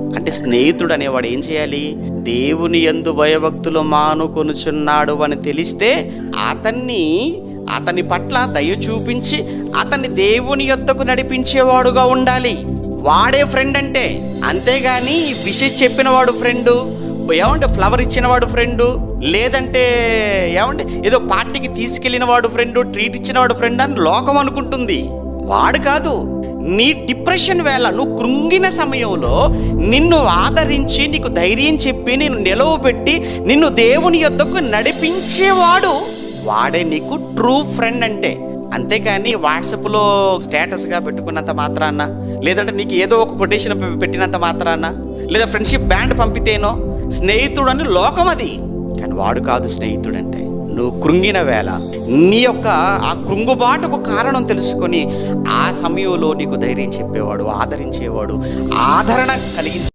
అంటే స్నేహితుడు అనేవాడు ఏం చేయాలి? దేవుని ఎందు భయభక్తులు మానుకొనుచున్నాడు అని తెలిస్తే అతన్ని అతని పట్ల దయ చూపించి అతన్ని దేవుని యొద్దకు నడిపించేవాడుగా ఉండాలి. వాడే ఫ్రెండ్ అంటే. అంతేగాని విషయం చెప్పినవాడు ఫ్రెండు ఏమంటే ఫ్లవర్ ఇచ్చినవాడు ఫ్రెండు లేదంటే ఏమంటే ఏదో పార్టీకి తీసుకెళ్ళిన వాడు ఫ్రెండు ట్రీట్ ఇచ్చినవాడు ఫ్రెండ్ అని లోకం అనుకుంటుంది. వాడు కాదు. నీ డిప్రెషన్ వేళ నువ్వు కృంగిన సమయంలో నిన్ను ఆదరించి నీకు ధైర్యం చెప్పి నేను నిలవబెట్టి నిన్ను దేవుని యొద్దకు నడిపించేవాడు వాడే నీకు ట్రూ ఫ్రెండ్ అంటే. అంతేకాని వాట్సాప్లో స్టేటస్గా పెట్టుకున్నంత మాత్రాన లేదంటే నీకు ఏదో ఒక కొటేషన్ పెట్టినంత మాత్రాన లేదా ఫ్రెండ్షిప్ బ్యాండ్ పంపితేనో స్నేహితుడు అని లోకం అది కానీ వాడు కాదు స్నేహితుడు అంటే నువ్వు కృంగిన వేళ నీ యొక్క ఆ కృంగుబాటుకు కారణం తెలుసుకొని ఆ సమయంలో నీకు ధైర్యం చెప్పేవాడు ఆదరించేవాడు ఆదరణ కలిగించే